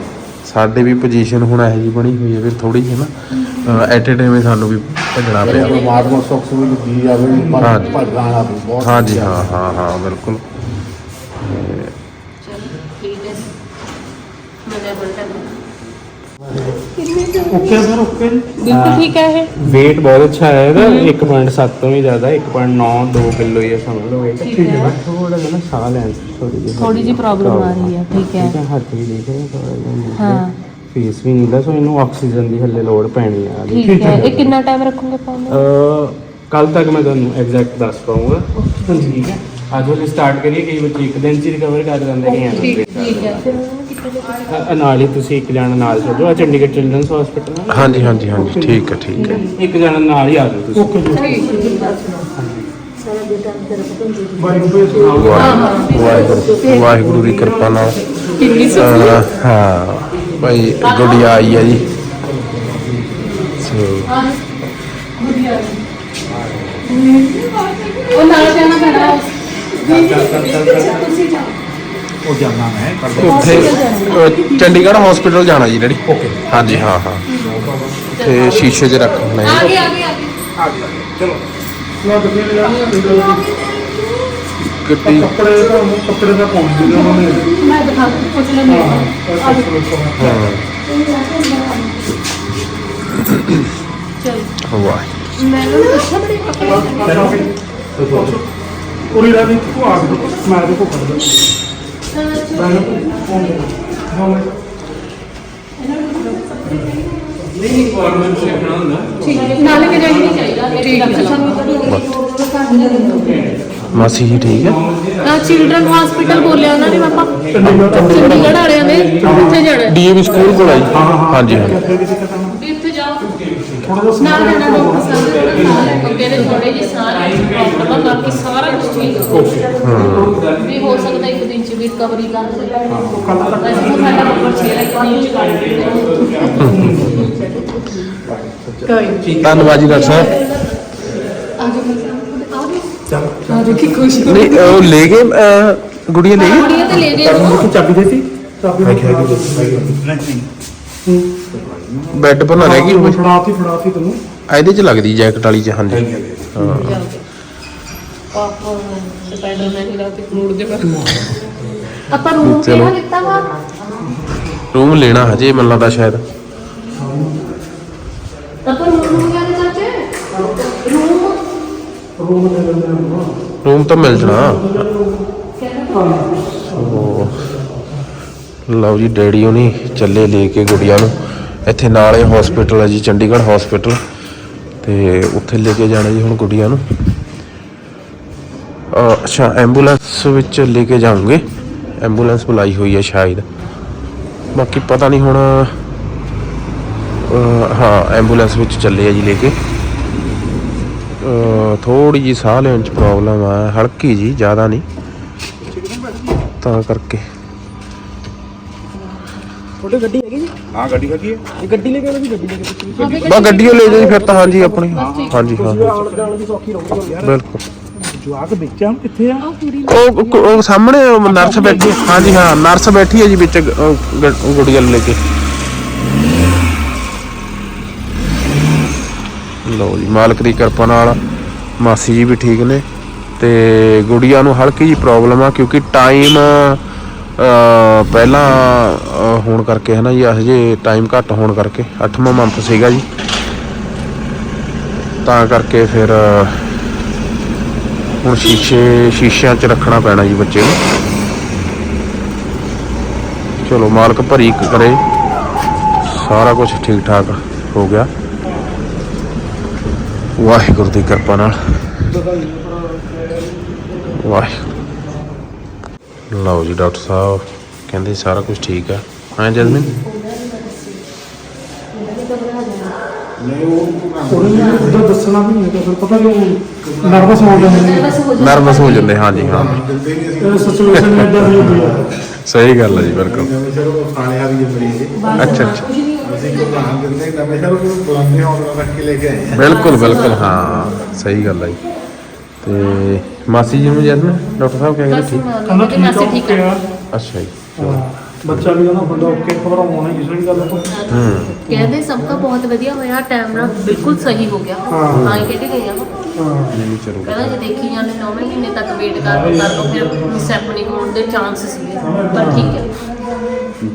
ਸਾਡੇ ਵੀ ਪੋਜੀਸ਼ਨ ਹੁਣ ਇਹੋ ਜੀ ਬਣੀ ਹੋਈ ਹੈ ਫਿਰ ਥੋੜੀ ਜਿਹੀ ਨਾ ਐਟ ਏ ਟਾਈਮ ਸਾਨੂੰ ਵੀ ਭੱਜਣਾ ਪਿਆ। ਪਰਮਾਤਮਾ ਸੁੱਖ ਸੁਵਿਧਾ ਦਿੱਤੀ ਜਾਵੇ ਪਰ। ਭੱਜਣਾ ਵੀ ਬਹੁਤ ਹਾਂਜੀ ਹਾਂ ਹਾਂ ਹਾਂ ਬਿਲਕੁਲ। ਓਕੇ ਸਰ ਓਕੇ ਬਿਲਕੁਲ ਠੀਕ ਹੈ ਇਹ। weight ਬਹੁਤ ਅੱਛਾ ਹੈ ਇਹਦਾ। 1.7 ਤੋਂ ਵੀ ਜ਼ਿਆਦਾ 1.9 2 ਕਿਲੋ ਹੀ ਹੈ ਸਮਝ ਲਓ weight ਠੀਕ ਹੈ। ਥੋੜਾ ਜਿਹਾ ਨਾ ਸਾਹ ਲੈਣ ਥੋੜੀ ਜਿਹੀ ਥੋੜੀ ਜਿਹੀ ਪ੍ਰੋਬਲਮ ਆ। ਰਹੀ ਹੈ ਠੀਕ ਹੈ। ਠੀਕ ਹੈ ਹੱਥ ਵੀ ਦੇਖ ਰਹੇ ਥੋੜਾ ਜਿਹਾ ਹਾਂ। ਫੇਸ ਵੀ ਨੀਲਾ ਸੋ ਇਹਨੂੰ ਆਕਸੀਜਨ ਦੀ ਹੱਲੇ ਲੋੜ ਪੈਣੀ ਆ। ਠੀਕ ਹੈ। ਇਹ ਕਿੰਨਾ ਟਾਈਮ ਰੱਖੋਗੇ ਪਾਉਣ ਨੂੰ ਅ ਕੱਲ ਤੱਕ ਮੈਂ ਤੁਹਾਨੂੰ ਐਗਜ਼ੈਕਟ ਦੱਸ ਪਾਉਂਗਾ ਠੀਕ ਹੈ। ਅੱਜ ਵਾਲੇ ਸਟਾਰਟ ਕਰੀਏ ਕਈ ਬੱਚੇ ਇੱਕ ਦਿਨ ਚ ਰਿਕਵਰ ਕਰ ਜਾਂਦੇ ਨੇ ਠੀਕ ਹੈ। ਅ- ਨਾਲ ਹੀ ਤੁਸੀਂ ਇੱਕ ਜਣਾ ਨਾਲ ਚੱਲੋ ਆ ਚੰਡੀਗੜ੍ਹ ਚਿਲਡਰਨਸ ਹਸਪੀਟਲ ਹਾਂਜੀ ਹਾਂਜੀ ਹਾਂਜੀ ਠੀਕ ਹੈ ਠੀਕ ਹੈ। ਇੱਕ ਜਣਾ ਨਾਲ ਹੀ ਆ ਜਾਓ ਤੁਸੀਂ। ਵਾਹਿਗੁਰੂ ਵਾਹਿਗੁਰੂ ਵਾਹਿਗੁਰੂ ਦੀ ਕਿਰਪਾ ਨਾਲ। ਅਹ, ਹਾਂ। ਭਾਈ ਗੁੜੀਆ ਆਈ ਹੈ ਜੀ। ਸੋ ਉਹ ਨਾਲ ਜਾਣਾ ਪੈਣਾ। ਉੱਥੇ ਅਹ, ਚੰਡੀਗੜ੍ਹ ਹਸਪੀਟਲ ਜਾਣਾ ਜੀ ਡੈਡੀ। ਓਕੇ ਹਾਂਜੀ ਹਾਂ ਹਾਂ। ਤੇ ਸ਼ੀਸ਼ੇ 'ਚ ਰੱਖਣਾ ਹੈ ਆਗੇ ਆਗੇ ਆਗੇ ਗੱਡੀ। ਕੱਪੜੇ ਤਾਂ ਕੱਪੜੇ ਦਾ ਪਾਉਣ ਦੇ ਉਹਨਾਂ। ਨੇ ਮੈਂ ਦਿਖਾ ਪੁੱਛ ਲੈਂਦੀ ਹਾਂ। ਹਾਂ ਵਾਹ। ਪੁੱਛਿਆ ਬੜੇ ਤੂੰ ਆ ਗਿਆ ਮੈਂ ਤੇ ਨਹੀਂ ਫਾਰਮਲ ਨਾਲ ਕੇ ਜਾਣੀ ਨਹੀਂ ਚਾਹੀਦਾ ਠੀਕ ਮਾਸੀ ਜੀ ਠੀਕ ਹੈ? ਆ ਚਿਲਡਰਨ ਹਸਪੀਟਲ ਬੋਲਿਆ ਉਹਨਾਂ ਨੇ ਪਾਪਾ ਚੰਡੀਗੜ੍ਹ ਵਾਲਿਆਂ ਨੇ ਉੱਥੇ ਜਾਣਾ ਡੀਏਵੀ ਸਕੂਲ ਕੋਲ ਆਈ ਹਾਂਜੀ ਹਾਂ ਵੀ ਉੱਥੇ ਜਾਓ ਨਾਲ ਜਾਣਾ ਡਾਕਟਰ ਸਾਹਿਬ ਦੇ ਨਾਲ ਦੇ ਥੋੜੇ ਜਿਹੇ ਸਾਰੇ ਪ੍ਰੋਬਲਮ ਆ ਬਾਕੀ ਸਾਰਾ ਕੁਝ ਠੀਕ ਹੋ ਵੀ ਹੋ ਸਕਦਾ ਇੱਕ ਦਿਨ ਚ ਵੀ ਰਿਕਵਰੀ ਕਰ ਲੈ ਅਸੀਂ ਤਾਂ ਸਾਡਾ ਨੰਬਰ 6 ਹੈ ਇੱਕ ਦਿਨ ਚ ਕਰ ਲਈਏ ਧੰਨਵਾਦ ਜੀ ਡਾਕਟਰ ਸਾਹਿਬ। ਆ ਦੇਖੀ ਖੁਸ਼ ਨਹੀਂ ਉਹ ਲੈ ਗਏ ਗੁੜੀਆ ਲੈ ਗਈ ਕੁੜੀਆਂ ਤੇ ਲੈ ਗਏ। ਚਾਬੀ ਦੇ ਸੀ? ਚਾਬੀ ਨਹੀਂ ਬੈੱਡ ਪਰ ਨਾ ਰਹਿ ਗਈ ਹੋਵੇ ਫੜਾਤੀ ਫੜਾਤੀ ਤੈਨੂੰ। ਇਹਦੇ 'ਚ ਲੱਗਦੀ ਜੈਕਟ ਵਾਲੀ 'ਚ ਹਾਂਜੀ। ਹਾਂ। ਪਾਪਾ ਸਪਾਈਡਰਮੈਨ ਲਾ ਕੇ ਮੋੜ ਦੇ ਆਪਾਂ ਰੂਮ ਚਲੋ। ਕਿਹੜਾ ਲਿੱਤਾ ਵਾ? ਰੂਮ ਲੈਣਾ ਹਜੇ ਮੈਨੂੰ ਲੱਗਦਾ ਸ਼ਾਇਦ। ਆਪਾਂ ਰੂਮ ਚਾਚੇ? ਰੂਮ ਰੂਮ ਤਾਂ ਮਿਲ ਜਾਣਾ। ਲਓ ਜੀ ਡੈਡੀ ਹੁਣੀ ਚੱਲੇ ਲੈ ਕੇ ਗੁੜੀਆ ਨੂੰ। ਇੱਥੇ ਨਾਲੇ ਹਸਪੀਟਲ ਹੈ ਜੀ, ਚੰਡੀਗੜ੍ਹ ਹਸਪੀਟਲ ਤੇ ਉੱਥੇ ਲੈ ਕੇ ਜਾਣਾ ਜੀ ਹੁਣ ਗੁੱਡੀਆਂ ਨੂੰ। ਅੱਛਾ ਐਂਬੂਲੈਂਸ ਵਿੱਚ ਲੈ ਕੇ ਜਾਵਾਂਗੇ। ਐਂਬੂਲੈਂਸ ਬੁਲਾਈ ਹੋਈ ਹੈ ਸ਼ਾਇਦ। ਬਾਕੀ ਪਤਾ ਨਹੀਂ ਹੁਣ ਹਾਂ ਐਂਬੂਲੈਂਸ ਵਿੱਚ ਚੱਲੇ ਆ ਜੀ ਲੈ ਕੇ। ਥੋੜੀ ਜੀ ਸਾਹ ਲੈਣ ਚ ਪ੍ਰੋਬਲਮ ਆ, ਹਲਕੀ ਜੀ, ਜ਼ਿਆਦਾ ਨਹੀਂ। ਤਾਂ ਕਰਕੇ। ਹਾਂ ਗੱਡੀ ਹੈਗੀ ਹੈ। ਬਾ ਗੱਡੀਓ ਲੈ ਜਾਓ ਜੀ ਫਿਰ ਤਾਂ ਹਾਂਜੀ ਆਪਣੀ। ਹਾਂਜੀ ਹਾਂ। ਬਿਲਕੁਲ। ਜਵਾਕ ਬੱਚਾ ਕਿੱਥੇ ਆ? ਉਹ ਉਹ- ਉਹ ਸਾਹਮਣੇ ਉਹ ਨਰਸ ਬੈਠੀ ਹਾਂਜੀ ਹਾਂ ਨਰਸ ਬੈਠੀ ਹੈ ਜੀ ਵਿੱਚ ਗ- ਉਹ ਗ- ਉਹ ਗੁੜੀਆ ਨੂੰ ਲੈ ਕੇ। ਲਓ ਜੀ ਮਾਲਕ ਦੀ ਕਿਰਪਾ ਨਾਲ ਮਾਸੀ ਜੀ ਵੀ ਠੀਕ ਨੇ ਤੇ ਗੁੜੀਆ ਨੂੰ ਹਲਕੀ ਜੀ ਪ੍ਰੋਬਲਮ ਆ ਕਿਉਂਕਿ ਟਾਈਮ ਪਹਿਲਾਂ ਹੋਣ ਕਰਕੇ ਹੈ ਨਾ ਜੀ ਹਜੇ ਟਾਈਮ ਘੱਟ ਹੋਣ ਕਰਕੇ 8ਵਾਂ ਮੰਥ ਸੀਗਾ ਜੀ। ਤਾਂ ਕਰਕੇ ਫਿਰ, ਹੁਣ ਸ਼ੀਸ਼ੇ, ਸ਼ੀਸ਼ਿਆਂ 'ਚ ਰੱਖਣਾ ਪੈਣਾ ਜੀ ਬੱਚੇ ਨੂੰ। ਚਲੋ, ਮਾਲਕ ਭਰੀ ਕਰੇ। ਸਾਰਾ ਕੁਝ ਠੀਕ ਠਾਕ ਹੋ ਗਿਆ। ਵਾਹਿਗੁਰੂ ਦੀ ਕਿਰਪਾ ਨਾਲ। ਵਾਹਿਗੁਰੂ। ਲਓ ਜੀ ਡਾਕਟਰ ਸਾਹਿਬ ਕਹਿੰਦੇ ਸਾਰਾ ਕੁਝ ਠੀਕ ਹੈ ਹਾਂ ਜਸਮੀਨ? ਉਹਦਾ ਦੱਸਣਾ ਵੀ ਨਹੀਂ ਹੈ ਫਿਰ ਪਤਾ ਕਿਉਂ ਨਰਵਸ ਹੋ ਜਾਂਦੇ ਨੇ। ਨਰਵਸ ਹੋ ਜਾਂਦੇ ਹਾਂਜੀ ਹਾਂ ਇਹ ਸਿਚੁਏਸ਼ਨ ਇਦਾਂ ਦੀ ਹੁੰਦੀ ਹੈ ਸਹੀ ਗੱਲ ਹੈ ਜੀ ਬਿਲਕੁਲ। ਅੱਛਾ ਅੱਛਾ ਅਸੀਂ ਕੋਈ ਧਿਆਨ ਦਿੰਦੇ ਤਾਂ ਮੈਂ ਉਹ ਬੁਲਾਉਂਦੇ ਹਾਂ ਰੱਖ ਕੇ ਲੈ ਕੇ ਆਏ ਬਿਲਕੁਲ ਬਿਲਕੁਲ ਹਾਂ। ਸਹੀ ਗੱਲ ਹੈ ਜੀ। ਤੇ ਮਾਸੀ ਜੀ ਨੂੰ ਜਦ ਡਾਕਟਰ ਸਾਹਿਬ ਕਹਿ ਗਏ ਠੀਕ। ਕਹਿੰਦਾ ਠੀਕ ਠੀਕ ਹੈ ਅੱਛਾ ਜੀ ਚਲੋ। ਬੱਚਾ ਵੀ ਨਾ ਬੰਦਾ ਓਕੇ ਘਬਰਾਉਣਾ ਨਹੀਂ ਕਿਸੇ ਵੀ ਗੱਲ ਤੋਂ। ਹੂੰ। ਕਹਿੰਦੇ ਸਭ ਦਾ ਬਹੁਤ ਵਧੀਆ ਹੋਇਆ ਟਾਈਮ ਨਾਲ ਬਿਲਕੁਲ ਸਹੀ ਹੋ ਗਿਆ। ਹਾਂ। ਇਹ ਕਹਿੰਦੇ ਗਏ ਆ। ਹਾਂ। ਨਹੀਂ ਚਲੋ। ਕਹਿੰਦਾ ਜੇ ਦੇਖੀ ਜਾਂਦੇ 9 ਮਹੀਨੇ ਤੱਕ ਵੇਟ ਕਰ ਲਓ ਕਰ ਲਓ ਫਿਰ ਮਿਸਹੈਪਨਿੰਗ ਹੋਣ ਦੇ ਚਾਂਸ ਸੀਗੇ। ਪਰ ਠੀਕ ਹੈ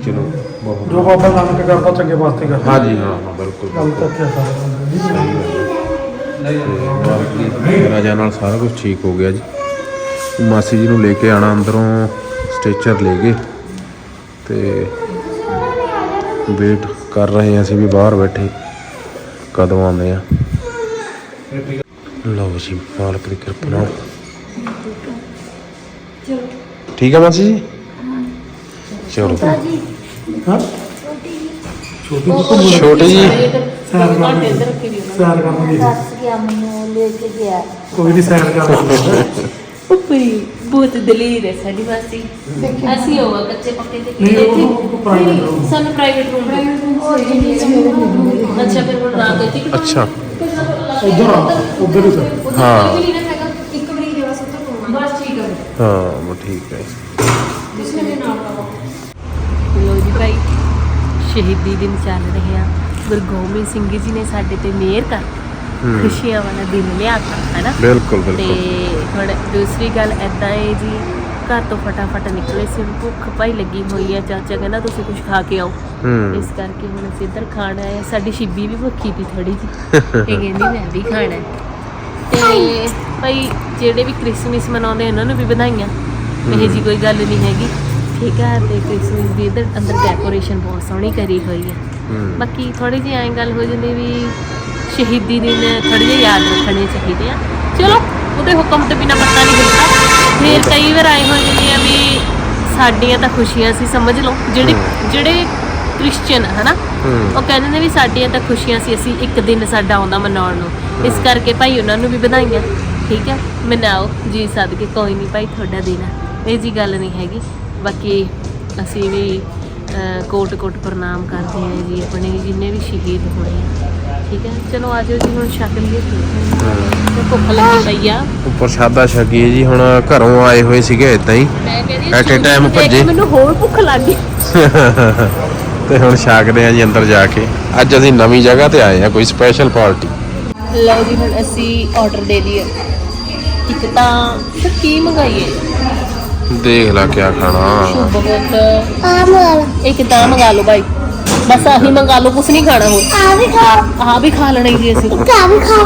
ਚਲੋ ਬਹੁਤ ਜੋ ਬਾਬਾ ਨਾਨਕ ਕਰਦਾ ਚੰਗੇ ਵਾਸਤੇ ਕਰਦਾ। ਹਾਂਜੀ ਹਾਂ ਹਾਂ ਬਿਲਕੁਲ ਗੱਲ ਤਾਂ ਇੱਥੇ ਸਾਰਾ ਮਾਲਕ ਰਾਜਾ ਨਾਲ ਸਾਰਾ ਕੁਝ ਠੀਕ ਹੋ ਗਿਆ ਜੀ। ਮਾਸੀ ਜੀ ਨੂੰ ਲੈ ਕੇ ਆਣਾ ਅੰਦਰੋਂ ਸਟੇਚਰ ਲੈ ਗਏ ਤੇ ਵੇਟ ਕਰ ਰਹੇ ਹਾਂ ਅਸੀਂ ਵੀ ਬਾਹਰ ਬੈਠੇ ਕਦੋਂ ਆਉਂਦੇ ਆ ਲਓ ਜੀ ਮਾਲਕ ਦੀ ਕਿਰਪਾ ਨਾਲ। ਠੀਕ ਹੈ ਮਾਸੀ ਜੀ? ਚਲੋ। ਹਾਂ। ਛੋਟੀ ਜੀ। ਰੱਖੀ ਦੀ ਸੈਰ ਕਰਨ ਦੀ ਦੱਸ ਗਿਆ ਮੈਨੂੰ ਲੈ ਕੇ ਗਿਆ ਕੋਈ ਨਹੀਂ ਸੈਰ ਕਰ ਉੱਪਰੀ ਬਹੁਤ ਦਲੇਰ ਹੈ ਸਾਡੀ ਮਾਸੀ ਅਸੀਂ ਹੋਵਾ ਕੱਚੇ ਪੱਕੇ ਤੇ ਨਹੀਂ, ਉਹ- ਇੱਥੇ- ਉਹ- ਉਹ private ਨਹੀਂ, room। ਸਾਨੂੰ ਪ੍ਰਾਈਵੇਟ ਰੂਮ ਅੱਛਾ ਫਿਰ ਹੁਣ ਰਾਤ ਦੇ ਟਿਕਟ ਅੱਛਾ ਉਧਰ ਆ ਉਧਰ ਹੀ ਸਰ ਹਾਂ ਇੱਕ ਮਰੀਜ਼ ਵਾਲਾ ਸਭ ਤੋਂ ਕੋਲ ਬਸ ਠੀਕ ਹੈ ਹਾਂ ਉਹ ਠੀਕ ਹੈ ਕਿਸਨੇ ਵੀ ਨਾਲ ਆਵਾ ਲੋ ਜੀ ਭਾਈ ਸ਼ਹੀਦੀ ਦਿਨ ਚੱਲ ਰਹੇ ਆ ਗੁਰੂ ਗੋਬਿੰਦ ਸਿੰਘ ਜੀ ਨੇ ਸਾਡੇ ਤੇ ਮਿਹਰ ਕਰ। ਖੁਸ਼ੀਆਂ ਵਾਲਾ ਦਿਨ ਲਿਆਤਾ ਹੈਨਾ? ਬਿਲਕੁਲ ਤੇ ਬਿਲਕੁਲ। ਹੁਣ ਦੂਸਰੀ ਗੱਲ ਐਦਾਂ ਹੈ ਜੀ ਘਰ ਤੋਂ ਫਟਾਫਟ ਨਿਕਲੇ ਸੀ ਭੁੱਖ ਭਾਈ ਲੱਗੀ ਹੋਈ ਹੈ ਚਾਚਾ ਕਹਿੰਦਾ ਤੁਸੀਂ ਕੁਝ ਖਾ ਕੇ ਆਓ। ਇਸ ਕਰਕੇ ਹੁਣ ਅਸੀਂ ਇੱਧਰ ਖਾਣਾ ਹੈ ਸਾਡੀ ਸ਼ਿੱਬੀ ਵੀ ਭੁੱਖੀ ਤੀ ਥੋੜੀ ਜੀ ਇਹ ਕਹਿੰਦੀ ਮੈਂ ਵੀ ਖਾਣਾ ਹੈ। ਤੇ ਭਾਈ ਜਿਹੜੇ ਵੀ ਕ੍ਰਿਸਮਸ ਮਨਾਉਂਦੇ ਇਹਨਾਂ ਨੂੰ ਵੀ ਵਧਾਈਆਂ। ਇਹ ਜੀ ਕੋਈ ਗੱਲ ਨਹੀਂ ਹੈਗੀ। ਠੀਕ ਹੈ ਤੇ ਕ੍ਰਿਸਮਸ ਦੀ ਇੱਧਰ ਅੰਦਰ ਡੈਕੋਰੇਸ਼ਨ ਬਹੁਤ ਸੋਹਣੀ ਕਰੀ ਹੋਈ ਹੂੰ ਬਾਕੀ ਥੋੜੀ ਜਿਹੀ ਐਂ ਗੱਲ ਹੋ ਜਾਂਦੀ ਵੀ ਸ਼ਹੀਦੀ ਦਿਨ ਥੋੜੀ ਜਿਹੀ ਯਾਦ ਰੱਖਣੇ ਚਾਹੀਦੇ ਆ। ਚਲੋ ਉਹਦੇ ਹੁਕਮ ਤੋਂ ਬਿਨਾ ਪਤਾ ਨਹੀਂ ਹਿਲਦਾ ਫਿਰ ਕਈ ਵਾਰ ਆਏ ਹੋ ਜਾਂਦੇ ਆ ਵੀ ਸਾਡੀਆਂ ਤਾਂ ਖੁਸ਼ੀਆਂ ਸੀ ਸਮਝ ਲਓ। ਜਿਹੜੇ ਜਿਹੜੇ ਕ੍ਰਿਸਚੀਅਨ ਹਨਾ? ਉਹ ਕਹਿੰਦੇ ਨੇ ਵੀ ਸਾਡੀਆਂ ਤਾਂ ਖੁਸ਼ੀਆਂ ਸੀ ਅਸੀਂ ਇੱਕ ਦਿਨ ਸਾਡਾ ਆਉਂਦਾ ਮਨਾਉਣ ਨੂੰ। ਇਸ ਕਰਕੇ ਭਾਈ ਉਹਨਾਂ ਨੂੰ ਵੀ ਵਧਾਈਆਂ। ਠੀਕ ਹੈ ਮਨਾਓ ਜੀ ਸਦਕੇ ਕੋਈ ਨਹੀਂ ਭਾਈ ਤੁਹਾਡਾ ਦਿਨ ਹੈ ਇਹ ਜੀ ਗੱਲ ਨਹੀਂ ਹੈਗੀ। ਬਾਕੀ ਅਸੀਂ ਵੀ ਅਹ, ਕੋਟ ਕੋਟ ਪ੍ਰਣਾਮ ਕਰਦੇ ਹਾਂ ਜੀ ਆਪਣੇ ਜਿੰਨੇ ਵੀ ਸ਼ਹੀਦ ਹੋਏ ਆ। ਠੀਕ ਹੈ? ਚਲੋ ਆਜੋ ਜੀ ਹੁਣ ਛਕ ਲਈਏ। ਤੇ ਭੁੱਖ ਲੱਗੀ ਪਈ ਆ। ਉੱਪਰ ਸ਼ਾਦਾ ਛਕੀ ਜੀ ਹੁਣ ਘਰੋਂ ਆਏ ਹੋਏ ਸੀਗੇ ਇਦਾਂ ਹੀ। ਮੈਂ ਕਹਿੰਦੀ ਦੇਖ ਕੇ ਭੱਜੇ। ਮੈਨੂੰ ਹੋਰ ਭੁੱਖ ਲੱਗ ਗਈ। ਤੇ ਹੁਣ ਛਕਦੇ ਆ ਜੀ ਅੰਦਰ ਜਾ ਕੇ। ਅੱਜ ਅਸੀਂ ਨਵੀਂ ਜਗ੍ਹਾ ਤੇ ਆਏ ਆ ਕੋਈ ਸਪੈਸ਼ਲ ਪਾਰਟੀ ਲਓ ਜੀ ਹੁਣ ਅਸੀਂ ਆਰਡਰ ਦੇ ਦਈਏ। ਇੱਕ ਤਾਂ ਕੀ ਮੰਗਾਈਏ। ਦੇਖ ਲੈ ਕਿਆ ਖਾਣਾ। ਬਹੁਤ ਇੱਕ ਤਾਂ ਮੰਗਾ ਲਓ ਭਾਈ ਬਸ ਆਹੀ ਮੰਗਾ ਲਓ ਕੁਛ ਨਹੀਂ ਖਾਣਾ ਹੋਰ। ਆ ਵੀ ਖਾ। ਆ ਵੀ ਖਾ ਲੈਣਾ ਜੀ ਅਸੀਂ। ਕਾ ਵੀ ਖਾ।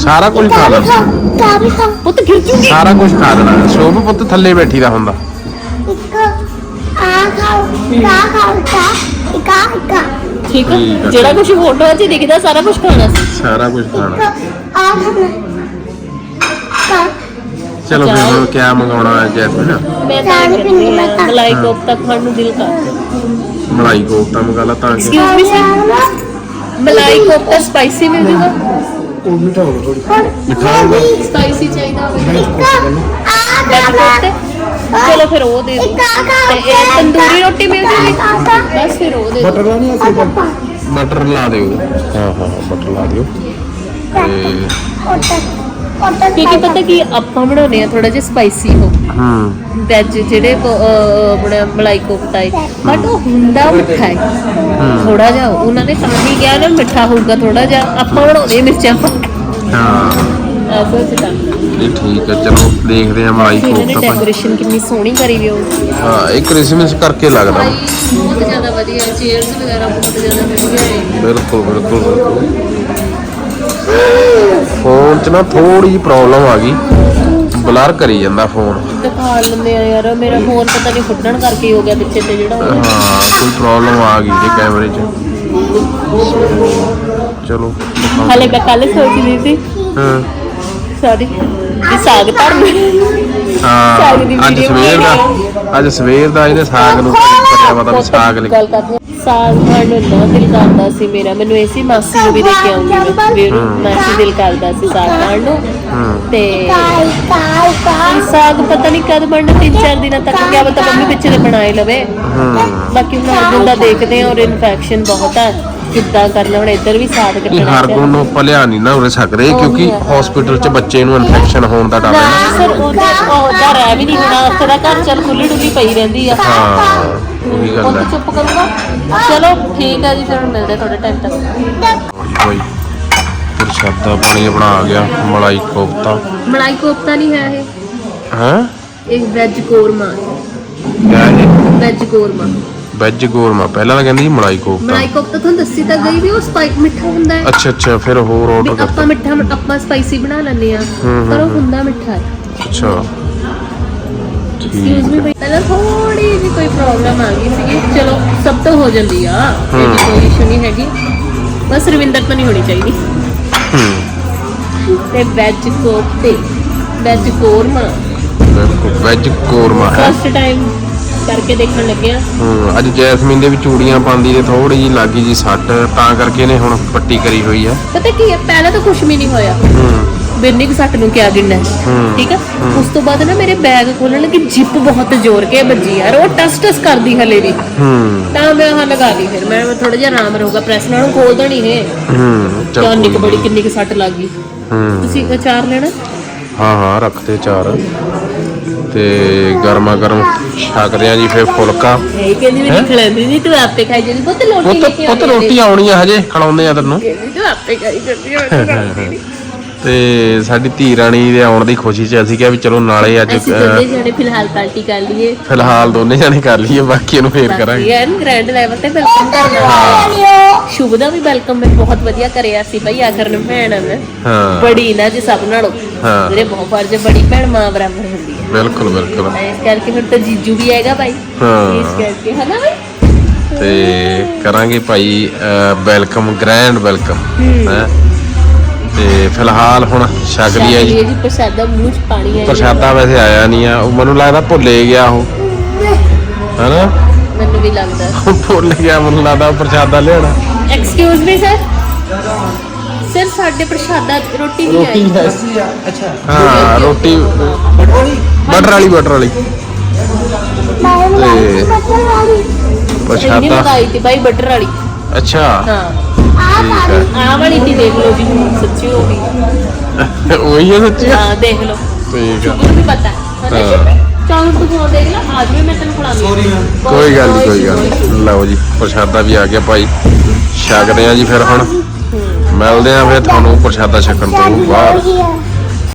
ਸਾਰਾ ਕੁਝ ਖਾ ਲੈਣਾ। ਪੁੱਤ ਗਿਰ ਜੂਗੀ ਸਾਰਾ ਕੁਝ ਖਾ ਲੈਣਾ। ਸ਼ੋਭ ਪੁੱਤ ਥੱਲੇ ਬੈਠੀ ਦਾ ਹੁੰਦਾ। ਠੀਕ ਹੈ ਠੀਕ ਆ। ਜਿਹੜਾ ਕੁਝ ਫੋਟੋ 'ਚ ਦਿਖਦਾ ਸਾਰਾ ਕੁਝ ਖਾਣਾ ਸੀ। ਸਾਰਾ ਕੁਝ ਖਾਣਾ। ਚਲੋ ਫਿਰ ਹੁਣ ਕਿਆ ਮੰਗਾਉਣਾ ਹੈ ਜੈਸਮੀਨ? ਮੈਂ ਤਾਂ ਇਹ ਕਹਿੰਦੀ ਹਾਂ, ਮਲਾਈ ਕੋਫਤਾ ਖਾਣ ਨੂੰ ਦਿਲ ਕਰਦਾ। ਮਲਾਈ ਕੋਫਤਾ ਮੰਗਾ ਲਾ ਤਾਂ ਕਿ excuse me sir malai kofta spicy ਮਿਲ ਜੂਗਾ ਉਹ ਮਿੱਠਾ ਹੋ ਥੋੜੀ ਮਿੱਠਾ ਹੋਊਗਾ ਸਪਾਈਸੀ ਚਾਹੀਦਾ ਹੋਵੇ। ਬੈਡ ਕੋਫਤੇ। ਚਲੋ ਫਿਰ ਉਹ ਦੇ ਦਿਓ। ਤੇ ਇਹ ਤੰਦੂਰੀ ਰੋਟੀ ਮਿਲ ਜੂਗੀ ਬਸ ਫਿਰ ਉਹ ਦੇ ਦਿਓ। ਬਟਰ ਨਹੀਂ ਅਸੀਂ ਬਟਰ ਲਾ ਦਿਓ। ਹਾਂ ਹਾਂ ਬਟਰ ਲਾ ਦਿਓ। ਤੇ ਕਿਉਂਕਿ ਪਤਾ ਕੀ ਆਪਾਂ ਬਣਾਉਨੇ ਆ ਥੋੜਾ ਜਿਹਾ ਸਪਾਈਸੀ ਹੋ ਹੂੰ। ਵੈਜ ਜਿਹੜੇ ਕੋ- ਅਹ ਆਪਣਾ ਮਲਾਈ ਕੋਫਤਾ ਹੈ। ਬਟ ਉਹ ਹੁੰਦਾ ਮਿੱਠਾ ਹੈ। ਥੋੜਾ ਜਿਹਾ ਉਹਨਾਂ ਨੇ ਤਾਂ ਹੀ ਕਿਹਾ ਨਾ ਮਿੱਠਾ ਹੋਊਗਾ ਥੋੜਾ ਜਿਹਾ ਆਪਾਂ ਬਣਾਉਂਦੇ ਆ ਮਿਰਚਾਂ। ਪਾ ਕੇ ਹਾਂ ਐਸਾ ਸਿੱਧਾ ਇਹ ਠੀਕ ਹੈ ਚਲੋ ਦੇਖਦੇ ਆ ਮਲਾਈ ਇਹਨਾਂ ਨੇ ਕੋਫਤਾ ਭਾਈ ਡੈਕੋਰੇਸ਼ਨ ਕਿੰਨੀ ਸੋਹਣੀ ਕਰੀ ਵੀ ਉਹ। ਹਾਂ ਇਹ ਕ੍ਰਿਸਮਸ ਕਰਕੇ ਲੱਗਦਾ। ਬਹੁਤ ਜ਼ਿਆਦਾ ਵਧੀਆ ਚੇਅਰਸ ਵਗੈਰਾ ਬਹੁਤ ਜ਼ਿਆਦਾ ਵਧੀਆ ਹੈ। ਬਿਲਕੁਲ ਬਿਲਕੁਲ ਬਿਲਕੁਲ। ਫੋਨ 'ਚ ਨਾ ਥੋੜੀ ਜਿਹੀ ਪ੍ਰੋਬਲਮ ਆ ਗਈ। ਬਲਰ ਕਰੀ ਜਾਂਦਾ ਫੋਨ। ਦਿਖਾ ਲੈਂਦੇ ਆ ਯਾਰ ਮੇਰਾ ਫੋਨ ਪਤਾ ਨਹੀਂ ਫੁੱਟਣ ਕਰਕੇ ਹੀ ਗਿਆ ਪਿੱਛੇ ਤੇ ਜਿਹੜਾ। ਹਾਂ ਕੋਈ ਪ੍ਰੋਬਲਮ ਆ ਗਈ ਜੇ ਕੈਮਰੇ 'ਚ। ਚਲੋ ਹਾਲੇ ਮੈਂ ਕੱਲ ਸੋਚਦੀ ਸੀ। ਹਾਂ। ਸੌਰੀ ਵੀ ਸਾਗ ਧਰਮ ਹਾਂ ਸਾਗ ਦੀ ਅੱਜ ਸਵੇਰ ਦਾ ਅੱਜ ਸਵੇਰ ਦਾ ਇਹਨੇ ਸਾਗ ਨੂੰ ਪਰਿਆ ਪਤਾ ਵੀ ਸਾਗ ਗੱਲ ਕਰਦੀ ਹਾਂ। ਸਾਗ ਖਾਣ ਨੂੰ ਇੰਨਾ ਦਿਲ ਕਰਦਾ ਸੀ ਮੇਰਾ। ਮੈਨੂੰ ਐਸੀ ਮਾਸੀ ਨੂੰ ਵੀ ਲੈ ਕੇ ਆਉਂਗੀ। ਮੈਂ ਵੀ ਮਾਸੀ ਦਿਲ ਕਰਦਾ ਸੀ ਸਾਗ ਖਾਣ ਨੂੰ। ਹੂੰ। ਤੇ ਸਾਗ ਪਤਾ ਨਹੀਂ ਕਦ ਬਣਨਾ ਤਿੰਨ ਚਾਰ ਦਿਨਾਂ ਤੱਕ ਕਿਆ ਪਤਾ ਮੰਮੀ ਪਿੱਛੇ ਤੇ ਬਣਾਏ ਲਵੇ। ਹੂੰ। ਬਾਕੀ ਹੁਣ ਹਰਗੁਣ ਦਾ ਦੇਖਦੇ ਆ ਔਰ ਇਨਫੈਕਸ਼ਨ ਬਹੁਤ ਹੈ ਕਿੱਦਾਂ ਕਰਨਾ ਹੁਣ ਇੱਧਰ ਵੀ ਸਾਗ ਇਹ ਕੱਟਣਾ ਹਰ ਗੁਣ ਨੂੰ ਆਪਾਂ ਲਿਆ ਨਹੀਂ ਨਾ ਉਰੇ ਸਕਦੇ ਕਿਉਂਕਿ ਹਸਪੀਟਲ 'ਚ ਬੱਚੇ ਨੂੰ ਇਨਫੈਕਸ਼ਨ ਹੋਣ ਦਾ ਡਰ ਹੈ ਨਾ। ਸਰ ਉਹਦਾ ਉਹਦਾ ਰਹਿ ਵੀ ਨਹੀਂ ਹੋਣਾ। ਉੱਥੇ ਦਾ ਘਰ ਚੱਲ ਖੁੱਲੀ ਡੁੱਲੀ ਪਈ ਰਹਿੰਦੀ ਆ। ਹਾਂ। ਉਹੀ ਗੱਲ ਹੈ। ਚੁੱਪ ਕਰੂਗਾ? ਚਲੋ ਠੀਕ ਹੈ ਜੀ ਫਿਰ ਮਿਲਦੇ ਥੋੜੇ ਟਾਈਮ ਤੱਕ। ਹੋਈ ਪ੍ਰਸ਼ਾਦਾ ਪਾਣੀ ਆਪਣਾ ਆ ਗਿਆ ਮਲਾਈ ਕੋਫਤਾ। ਮਲਾਈ ਕੋਫਤਾ ਨਹੀਂ ਹੈ ਇਹ? ਹੈ? ਇਹ ਵੈਜ ਕੋਰਮਾ। ਕਿਆ ਇਹ? ਵੈਜ ਕੋਰਮਾ। ਵੈਜ ਗੋਰਮਾ ਪਹਿਲਾਂ ਤਾਂ ਕਹਿੰਦੀ ਸੀ ਮਲਾਈ ਕੋਫਤਾ। ਮਲਾਈ ਕੋਫਤਾ ਤੁਹਾਨੂੰ ਦੱਸੀ ਤਾਂ ਗਈ ਵੀ ਉਹ ਸਪਾਈਕ ਮਿੱਠਾ ਹੁੰਦਾ ਹੈ। ਅੱਛਾ ਅੱਛਾ ਫਿਰ ਹੋਰ ਆਰਡਰ ਆਪਾਂ ਮਿੱਠਾ ਆਪਾਂ ਸਪਾਈਸੀ ਬਣਾ ਲੈਂਦੇ ਆ ਹੂੰ, ਪਰ ਉਹ ਹੂੰ, ਹੁੰਦਾ ਮਿੱਠਾ ਹੈ। ਅੱਛਾ। ਐਕਸਕਿਊਜ਼ ਪਹਿਲਾਂ ਥੋੜੀ ਜਿਹੀ ਕੋਈ ਪ੍ਰੋਬਲਮ ਆ ਗਈ ਸੀਗੀ। ਚਲੋ ਸਭ ਤੋਂ ਹੋ ਜਾਂਦੀ ਆ। ਇਹ ਹੂੰ। ਕੋਈ ਇਸ਼ੂ ਨਹੀਂ ਹੈਗੀ। ਬਸ ਰਵਿੰਦਰ ਤੋਂ ਨਹੀਂ ਹੋਣੀ ਚਾਹੀਦੀ। ਹੂੰ। ਤੇ ਵੈਜ ਕੋਫਤੇ ਵੈਜ ਕੋਰਮਾ। ਬਿਲਕੁਲ ਵੈਜ ਕੋਰਮਾ ਹੈ। ਫਸਟ ਟਾਈਮ ਕਰਕੇ ਦੇਖਣ ਲੱਗੇ ਆ। ਹੂੰ ਅੱਜ ਜੈਸਮੀਨ ਦੇ ਵੀ ਚੂੜੀਆਂ ਪਾਉਂਦੀ ਤੇ ਥੋੜੀ ਜੀ ਲੱਗੀ ਜੀ ਸੱਟ ਤਾਂ ਕਰਕੇ ਇਹਨੇ ਹੁਣ ਪੱਟੀ ਕਰੀ ਹੋਈ ਆ। ਪਤਾ ਕੀ ਹੈ ਪਹਿਲਾਂ ਤਾਂ ਕੁਝ ਵੀ ਨਹੀਂ ਹੋਇਆ। ਹੂੰ। ਬਿਰਨੀ ਕੁ ਸੱਟ ਨੂੰ ਕਿਆ ਗਿਣਨਾ ਹੈ? ਹੂੰ। ਠੀਕ ਆ? ਉਸ ਤੋਂ ਬਾਅਦ ਨਾ ਮੇਰੇ ਬੈਗ ਖੋਲਣ ਲੱਗੀ ਜਿੱਪ ਬਹੁਤ ਜ਼ੋਰ ਕੇ ਵੱਜੀ ਯਾਰ ਉਹ ਟਸ ਟਸ ਕਰਦੀ ਹਲੇ ਵੀ। ਹੂੰ। ਤਾਂ ਮੈਂ ਹਾਂ ਲਗਾ ਲਈ ਫਿਰ ਮੈਂ ਥੋੜਾ ਜਿਹਾ ਆਰਾਮ ਰਹੂਗਾ ਪ੍ਰੈਸ ਨਾਲ ਨੂੰ ਖੋਲ ਦੇਣੀ ਹੈ ਹੂੰ ਚੱਲ ਕਿਉਂ ਨਿਕ ਕੋਈ ਬੜੀ। ਕਿੰਨੀ ਕੁ ਸੱਟ ਲੱਗ ਗਈ। ਹੂੰ। ਤੁਸੀਂ ਅਚਾਰ ਲੈਣਾ? ਹਾਂ ਹਾਂ ਰੱਖਤੇ ਚਾਰ ਤੇ ਗਰਮਾ ਗਰਮ ਛਕਦੇ ਆ ਜੀ ਫੇਰ ਫੁਲਕਾ। ਇਹ ਕਹਿੰਦੀ ਵੀ ਨਿਕਲ ਆਂਦੀ ਨਹੀਂ ਤੂੰ ਆਪੇ ਖਾਈ ਜਾਂਦੀ ਪੁੱਤ ਲੋਟੀ ਪੁੱਤ ਲੈ ਕੇ ਪੁੱਤ ਰੋਟੀ ਆਉਣੀ ਆ ਹਜੇ ਖਿਲਾਉਂਦੇ ਆ ਤੈਨੂੰ। ਕਹਿੰਦੀ ਤੂੰ ਆਪੇ ਖਾਈ ਜਾਂਦੀ ਹੈ ਮੈਂ ਤਾਂ ਖਾਂਦੀ ਨੀ। ਤੇ ਸਾਡੀ ਧੀ ਰਾਣੀ ਦੇ ਆਉਣ ਦੀ ਖੁਸ਼ੀ 'ਚ ਅਸੀਂ ਕਿਹਾ ਵੀ ਚਲੋ ਨਾਲੇ ਅੱਜ ਅਸੀਂ ਦੋਨੇ ਜਣੇ ਫਿਲਹਾਲ ਪਾਰਟੀ ਕਰ ਲਈਏ। ਫਿਲਹਾਲ ਦੋਨੇ ਜਾਣੇ ਕਰ ਲਈਏ ਬਾਕੀ ਇਹਨੂੰ ਫੇਰ ਕਰਾਂਗੇ। ਐਨ ਗ੍ਰੈਂਡ ਲੈਵਲ ਤੇ ਵੈਲਕਮ ਕਰਨਾ ਸ਼ੁਭ ਦਾ ਵੀ ਵੈਲਕਮ ਮੈਂ ਬਹੁਤ ਵਧੀਆ ਕਰਿਆ ਸੀ ਭਾਈ ਆਖਰ ਨੂੰ ਭੈਣ ਹਾਂ। ਬੜੀ ਨਾ ਜੀ ਸਭ ਨਾਲੋਂ। ਹਾਂ। ਮੇਰੇ ਬਹੁਤ ਫਰਜ਼ ਬੜੀ ਭੈਣ ਮਾਂ ਬਰਾਬਰ ਹੁੰਦੀ ਹੈ। ਬਿਲਕੁਲ ਬਿਲਕੁਲ। ਇਸ ਕਰਕੇ ਫਿਰ ਤਾਂ ਜੀਜੂ ਵੀ ਆਏਗਾ ਭਾਈ। ਹਾਂ। ਇਸ ਕਰਕੇ ਹਨਾ ਭਾਈ? ਤੇ ਕਰਾਂਗੇ ਭਾਈ ਵੈਲਕਮ ਗ੍ਰੈਂਡ ਵੈਲਕਮ ਹੈ। ਤੇ ਫਿਲਹਾਲ ਹੁਣ ਛਕ ਲਈਏ ਜੀ। ਜੀ ਪ੍ਰਸ਼ਾਦਾ ਮੂੰਹ ਚ ਪਾਣੀ ਆਇਆ। ਪ੍ਰਸ਼ਾਦਾ ਵੈਸੇ ਆਇਆ ਨਹੀਂ ਆ। ਉਹ ਮੈਨੂੰ ਲੱਗਦਾ ਭੁੱਲੇ ਗਿਆ ਉਹ। ਹੈਨਾ? ਮੈਨੂੰ ਵੀ ਲੱਗਦਾ। ਉਹ ਭੁੱਲ ਗਿਆ ਮੈਨੂੰ ਲੱਗਦਾ ਪ੍ਰਸ਼ਾਦਾ ਲਿਆਣਾ ਐਕਸਕਿਊਜ਼ ਮੀ ਸਰ ਸਰ ਸਾਡੇ ਪ੍ਰਸ਼ਾਦਾ ਰੋਟੀ ਨਹੀਂ ਆਈ। ਹਾਂ ਰੋਟੀ ਬਟਰ ਵਾਲੀ ਬਟਰ ਵਾਲੀ। ਤੇ ਪ੍ਰਸ਼ਾਦਾ। ਮੰਗਾਈ ਤੀ ਭਾਈ ਬਟਰ ਵਾਲੀ। ਅੱਛਾ। ਹਾਂ। ਠੀਕ ਹੈ ਆਹ ਵਾਲੀ ਤੀ ਦੇਖ ਲਓ ਜੀ ਸੱਚੀ ਹੋ ਗਈ। ਉਹੀ ਹੈ ਸੱਚੀ? ਹਾਂ ਦੇਖ ਲਓ। ਠੀਕ ਆ। ਸ਼ੁਕਰ ਵੀ ਪਤਾ ਹੈ। ਹਾਂ। ਚਲ ਤੂੰ ਫੋਨ ਦੇਖ ਲੈ ਅੱਜ ਵੀ ਮੈਂ ਤੈਨੂੰ ਖਿਲਾਉਂਦੀ ਹਾਂ। ਕੋਈ ਗੱਲ ਨਹੀਂ ਕੋਈ ਗੱਲ ਨੀ। ਲਓ ਜੀ ਪ੍ਰਸ਼ਾਦਾ ਵੀ ਆ ਗਿਆ ਭਾਈ। ਛਕਦੇ ਆ ਜੀ ਫਿਰ ਹੁਣ। ਮਿਲਦੇ ਆ ਫਿਰ ਤੁਹਾਨੂੰ ਪ੍ਰਸ਼ਾਦਾ ਛਕਣ ਤੋਂ ਬਾਅਦ।